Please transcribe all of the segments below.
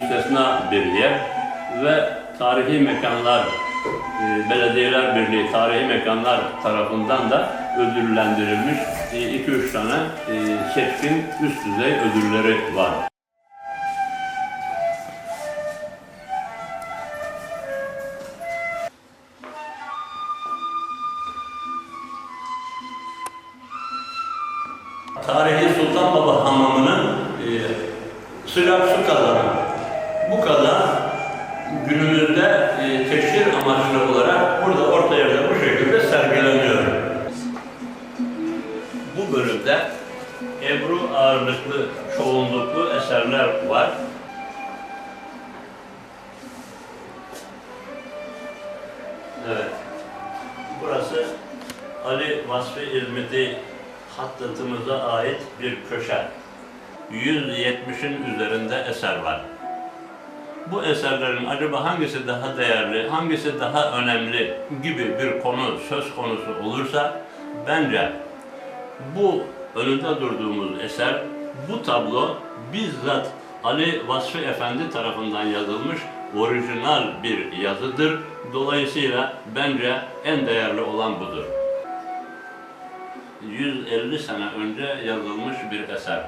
müstesna bir yer ve tarihi mekanlar, e, Belediyeler Birliği tarihi mekanlar tarafından da ödüllendirilmiş 2-3 tane e, seçkin üst düzey ödülleri var. Tarihi Sultan Baba Hamamı'nın e, sıcak su kazanı. Bu kazan günümüzde e, teşhir amaçlı olarak burada orta yerde bu şekilde sergileniyor. Bu bölümde Ebru ağırlıklı, çoğunluklu eserler var. Evet. Burası Ali Vasfi İzmiti hattatımıza ait bir köşe. 170'in üzerinde eser var. Bu eserlerin acaba hangisi daha değerli, hangisi daha önemli gibi bir konu söz konusu olursa bence bu önünde durduğumuz eser, bu tablo bizzat Ali Vasfi Efendi tarafından yazılmış orijinal bir yazıdır. Dolayısıyla bence en değerli olan budur. 150 sene önce yazılmış bir eser.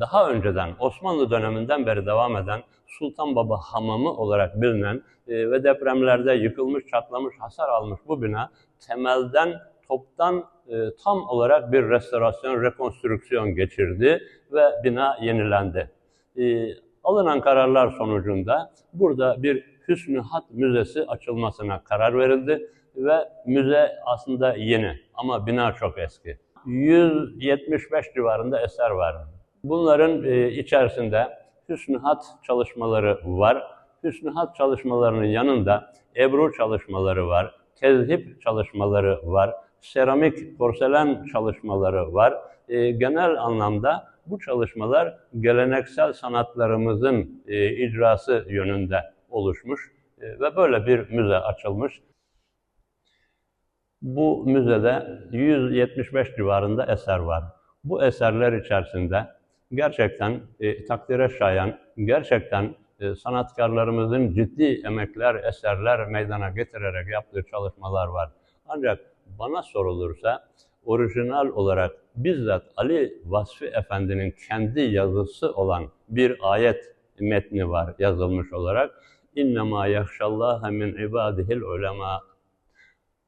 Daha önceden Osmanlı döneminden beri devam eden Sultan Baba Hamamı olarak bilinen e, ve depremlerde yıkılmış, çatlamış, hasar almış bu bina temelden, toptan e, tam olarak bir restorasyon, rekonstrüksiyon geçirdi ve bina yenilendi. E, alınan kararlar sonucunda burada bir Hüsnü Hat Müzesi açılmasına karar verildi ve müze aslında yeni ama bina çok eski. 175 civarında eser var. Bunların e, içerisinde Hüsnü Hat çalışmaları var. Hüsnü Hat çalışmalarının yanında Ebru çalışmaları var, tezhip çalışmaları var, seramik, porselen çalışmaları var. E, genel anlamda bu çalışmalar geleneksel sanatlarımızın e, icrası yönünde oluşmuş e, ve böyle bir müze açılmış. Bu müzede 175 civarında eser var. Bu eserler içerisinde gerçekten e, takdire şayan, gerçekten e, sanatkarlarımızın ciddi emekler, eserler meydana getirerek yaptığı çalışmalar var. Ancak bana sorulursa orijinal olarak bizzat Ali Vasfi Efendi'nin kendi yazısı olan bir ayet metni var yazılmış olarak. İnnemâ yahşallâhe min ibâdihil ulema.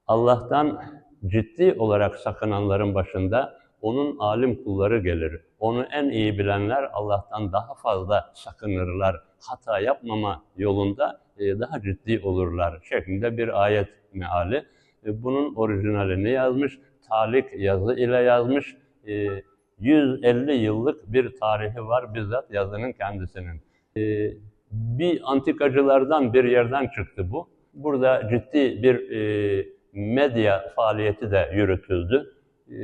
Allah'tan ciddi olarak sakınanların başında onun alim kulları gelir. Onu en iyi bilenler Allah'tan daha fazla sakınırlar. Hata yapmama yolunda e, daha ciddi olurlar şeklinde bir ayet meali. E, Bunun orijinalini yazmış, talik yazı ile yazmış. E, 150 yıllık bir tarihi var bizzat yazının kendisinin. E, Bir antikacılardan bir yerden çıktı bu. Burada ciddi bir e, medya faaliyeti de yürütüldü. E,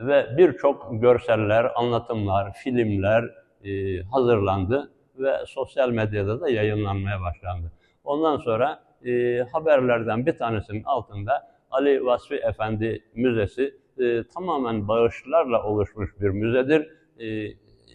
ve birçok görseller, anlatımlar, filmler e, hazırlandı ve sosyal medyada da yayınlanmaya başlandı. Ondan sonra e, haberlerden bir tanesinin altında Ali Vasfi Efendi Müzesi e, tamamen bağışlarla oluşmuş bir müzedir. E,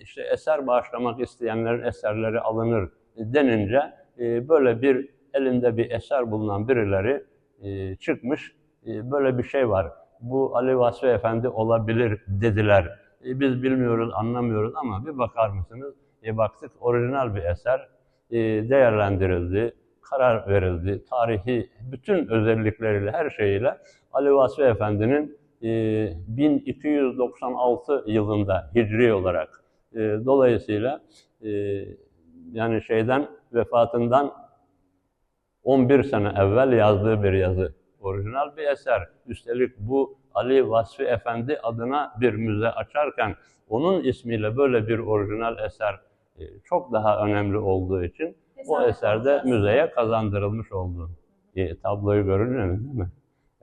işte eser bağışlamak isteyenlerin eserleri alınır denince e, böyle bir elinde bir eser bulunan birileri e, çıkmış. E, böyle bir şey var bu Ali Vasfi Efendi olabilir dediler. E, biz bilmiyoruz, anlamıyoruz ama bir bakar mısınız? E, baktık orijinal bir eser e, değerlendirildi, karar verildi. Tarihi bütün özellikleriyle, her şeyiyle Ali Vasfi Efendi'nin e, 1296 yılında hicri olarak e, dolayısıyla e, yani şeyden vefatından 11 sene evvel yazdığı bir yazı orijinal bir eser. Üstelik bu Ali Vasfi Efendi adına bir müze açarken onun ismiyle böyle bir orijinal eser e, çok daha önemli olduğu için o eserde müzeye kazandırılmış oldu. E, tabloyu görünce değil mi?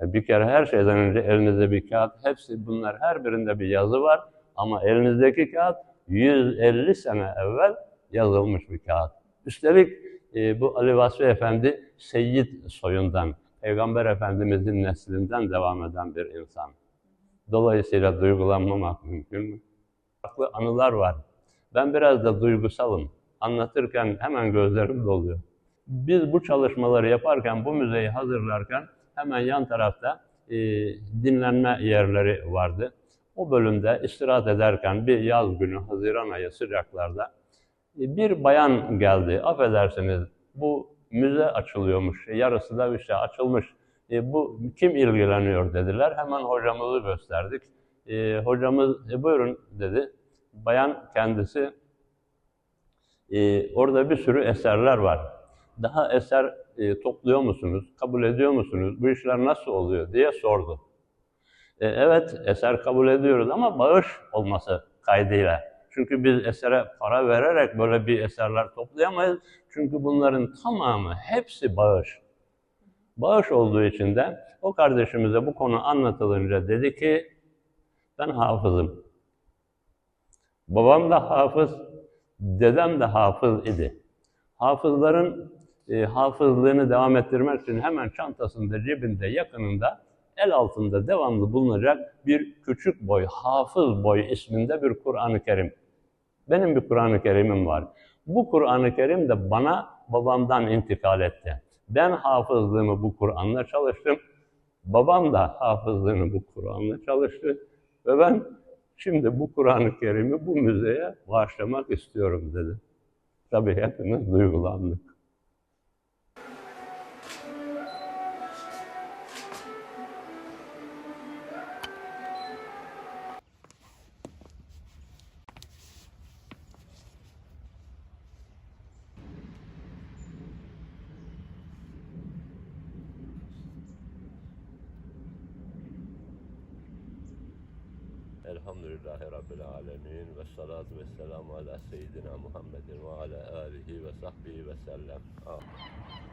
E, bir kere her şeyden önce elinizde bir kağıt, hepsi bunlar her birinde bir yazı var ama elinizdeki kağıt 150 sene evvel yazılmış bir kağıt. Üstelik e, bu Ali Vasfi Efendi Seyyid soyundan, Peygamber Efendimizin neslinden devam eden bir insan. Dolayısıyla duygulanmamak mümkün mü? Farklı anılar var. Ben biraz da duygusalım. Anlatırken hemen gözlerim doluyor. Biz bu çalışmaları yaparken, bu müzeyi hazırlarken hemen yan tarafta e, dinlenme yerleri vardı. O bölümde istirahat ederken bir yaz günü, Haziran ayı sıcaklarda e, bir bayan geldi. Affedersiniz bu müze açılıyormuş. Yarısı da işte açılmış. E, bu kim ilgileniyor dediler. Hemen hocamızı gösterdik. E, hocamız e, buyurun dedi. Bayan kendisi e, orada bir sürü eserler var. Daha eser e, topluyor musunuz? Kabul ediyor musunuz? Bu işler nasıl oluyor diye sordu. E, evet eser kabul ediyoruz ama bağış olması kaydıyla. Çünkü biz esere para vererek böyle bir eserler toplayamayız. Çünkü bunların tamamı hepsi bağış. Bağış olduğu için de o kardeşimize bu konu anlatılınca dedi ki ben hafızım. Babam da hafız, dedem de hafız idi. Hafızların e, hafızlığını devam ettirmek için hemen çantasında, cebinde, yakınında, el altında devamlı bulunacak bir küçük boy, hafız boy isminde bir Kur'an-ı Kerim. Benim bir Kur'an-ı Kerim'im var. Bu Kur'an-ı Kerim de bana babamdan intikal etti. Ben hafızlığımı bu Kur'an'la çalıştım. Babam da hafızlığını bu Kur'an'la çalıştı. Ve ben şimdi bu Kur'an-ı Kerim'i bu müzeye bağışlamak istiyorum dedi. Tabii hepimiz duygulandık. Elhamdülillahi Rabbil Alemin ve salatu ve selamu ala seyyidina Muhammedin ve ala alihi ve sahbihi ve sellem. Amin.